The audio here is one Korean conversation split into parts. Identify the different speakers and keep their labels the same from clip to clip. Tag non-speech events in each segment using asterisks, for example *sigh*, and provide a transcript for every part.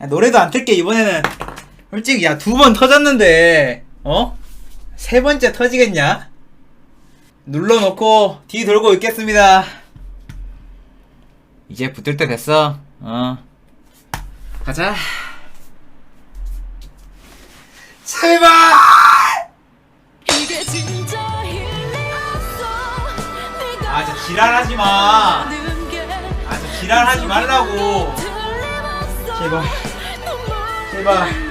Speaker 1: 야, 노래도 안 틀게 이번에는 솔직히 야 두 번 터졌는데 어? 세 번째 터지겠냐? 눌러놓고 뒤 돌고 있겠습니다 이제 붙을 때 됐어 어 가자 제발
Speaker 2: 이게 진짜 일리 없어 네가
Speaker 1: 아, 저 지랄하지 마.
Speaker 2: 하는 게
Speaker 1: 아, 저 지랄하지 말라고. 제발. 제발.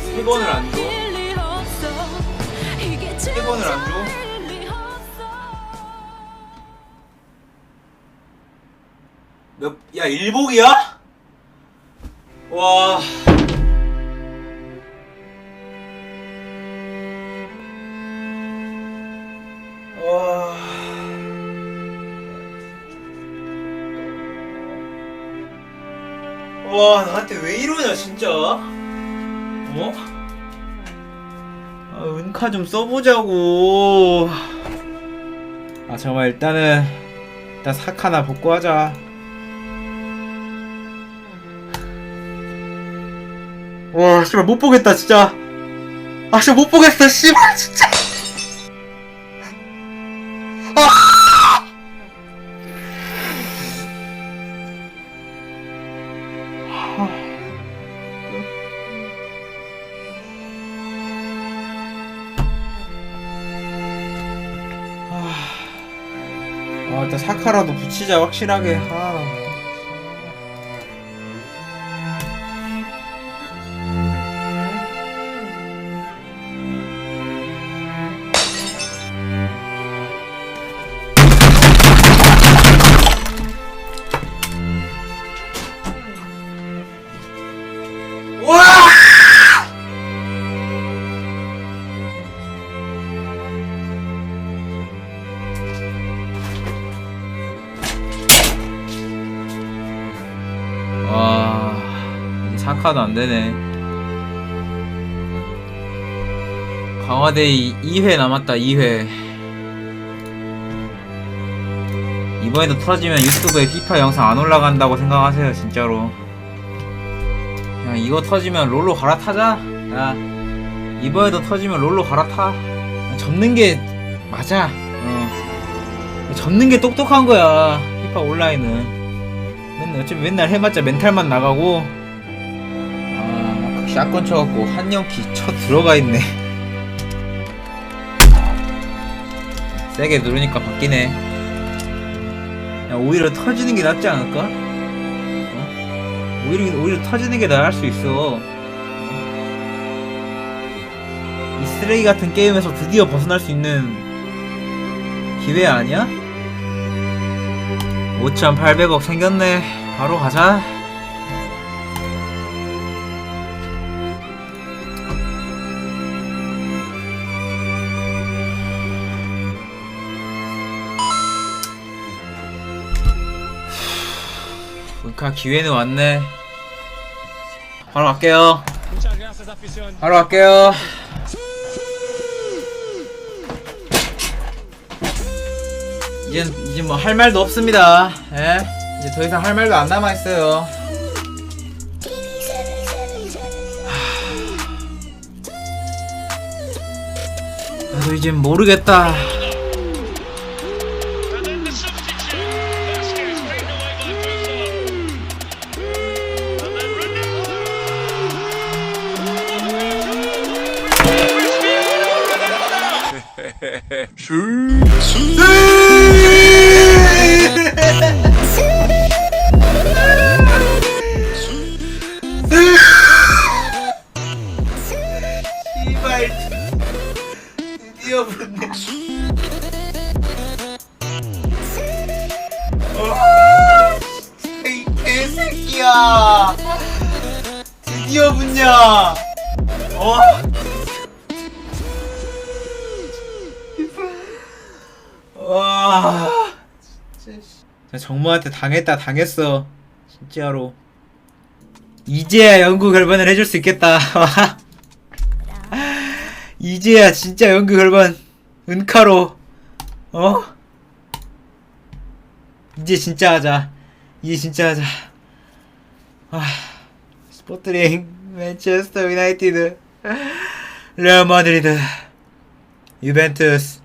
Speaker 1: 세 번을 안 줘? 세 번을 안 줘? 몇, 야, 일복이야? 와. 와. 나한테 왜 이러냐, 진짜? 어? 아, 은카 좀 써보자고. 아, 정말 일단은, 일단 삭 하나 복구 하자. 와, 씨발 못 보겠다 진짜. 아, 진짜 못 보겠어, 씨발 진짜. 사카라도 붙이자 확실하게. 아. 4카드 안되네. 강화대이 2회 남았다 2회. 이번에도 틀어지면 유튜브에 피파 영상 안 올라간다고 생각하세요 진짜로. 야 이거 터지면 롤로 갈아타자. 야 이번에도 터지면 롤로 갈아타. 야, 접는 게 맞아. 어. 접는 게 똑똑한 거야 피파 온라인은. 맨날 어차피 맨날 해봤자 멘탈만 나가고. 아, 샷건 쳐갖고 한영키 쳐 들어가 있네. 세게 누르니까 바뀌네. 야, 오히려 터지는 게 낫지 않을까? 어? 오히려, 오히려 터지는 게 나을 수 있어. 이 쓰레기 같은 게임에서 드디어 벗어날 수 있는 기회 아니야? 5,800억 생겼네. 바로 가자. 은카 기회는 왔네. 바로 갈게요. 바로 갈게요. 이제 이제 뭐 할 말도 없습니다. 예? 이제 더 이상 할 말도 안 남아 있어요. 나도 이제 모르겠다. 드디어 붙네 어, 이 개새끼야 드디어 붙냐 어? 와 진짜 씨. 정모한테 당했다 당했어 진짜로 이제야 연구 결번을 해줄 수 있겠다. *laughs* 이제야 진짜 연구 결번 은카로 어? 이제 진짜 하자. 이제 진짜 하자. 아, 스포트링, 맨체스터 유나이티드, 레알 마드리드, 유벤투스,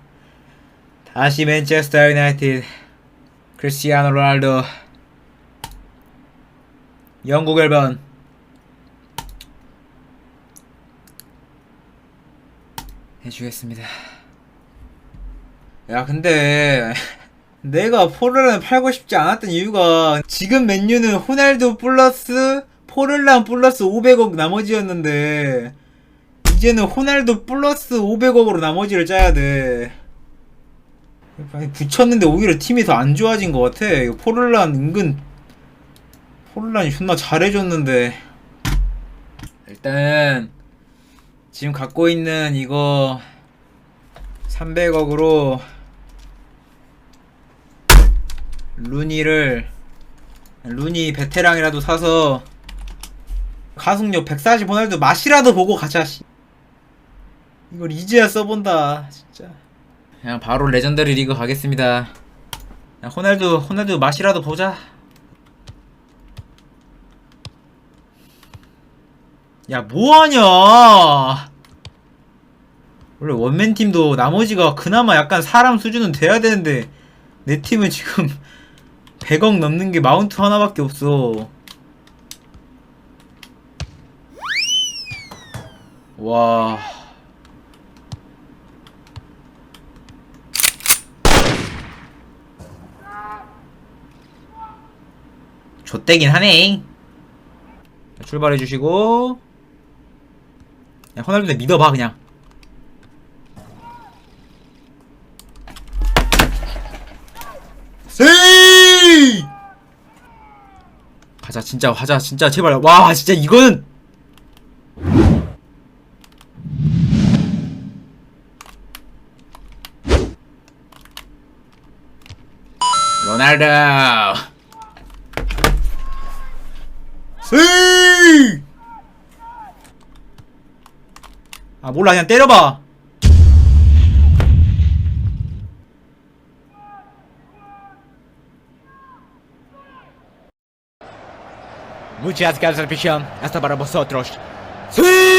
Speaker 1: 다시 맨체스터 유나이티드, 크리스티아노 로날도, 영국 앨범, 해주겠습니다. 야, 근데, *laughs* 내가 포르란을 팔고 싶지 않았던 이유가, 지금 맨유는 호날두 플러스, 포르란 플러스 500억 나머지였는데, 이제는 호날두 플러스 500억으로 나머지를 짜야 돼. 붙였는데 오히려 팀이 더 안 좋아진 것 같아. 포르란 은근, 포르란이 존나 잘해줬는데. 일단, 지금 갖고 있는 이거 300억으로 루니를 루니 베테랑이라도 사서 가속력 140 호날두 맛이라도 보고 가자 씨. 이걸 이제야 써본다 진짜 그냥 바로 레전더리 리그 가겠습니다. 야, 호날두 호날두 맛이라도 보자. 야 뭐하냐? 원래 원맨 팀도 나머지가 그나마 약간 사람 수준은 돼야 되는데 내 팀은 지금 *laughs* 100억 넘는 게 마운트 하나밖에 없어. 와 좆대긴 하네. 출발해 주시고. 야 호날두네 믿어봐 그냥. 세이! 가자 진짜 가자 진짜 제발. 와 진짜 이거는! 로날드 세이 아 몰라 그냥 때려봐
Speaker 3: Muchas gracias, afición. Hasta para vosotros.
Speaker 1: 세